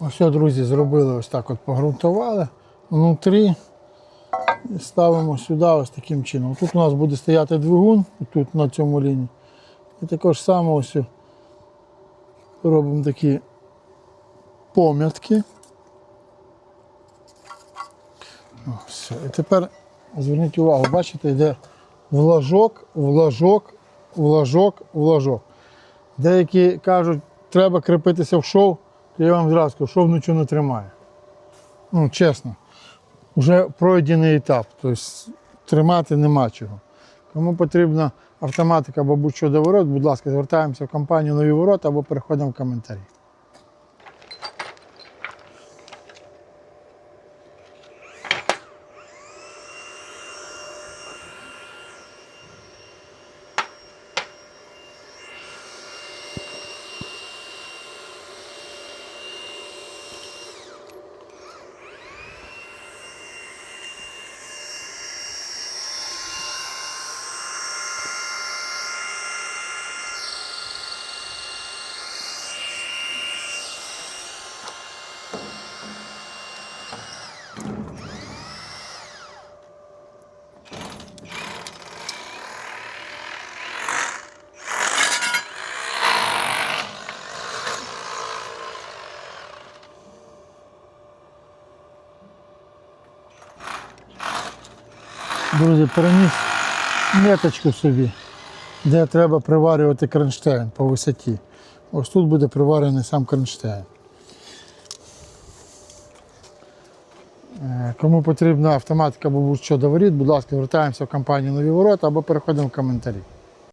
Ось, друзі, зробили ось так от погрунтували внутрі. Ставимо сюди ось таким чином. Тут у нас буде стояти двигун, тут на цьому лінії. І також само ось робимо такі пом'ятки. Все. І тепер зверніть увагу, бачите, йде влажок, влажок, влажок, влажок. Деякі кажуть, треба кріпитися в шов, я вам зразу скажу, що нічого не тримає. Ну, чесно. Вже пройдений етап, тобто тримати нема чого. Кому потрібна автоматика або будь-що до ворот, будь ласка, звертаємося в компанію Нові ворота або переходимо в коментарі. Друзі, переніс меточку собі, де треба приварювати кронштейн по висоті. Ось тут буде приварений сам кронштейн. Е, Кому потрібна автоматика або будь-що доворіт, будь ласка, звертаємося в компанію Нові ворота або переходимо в коментарі.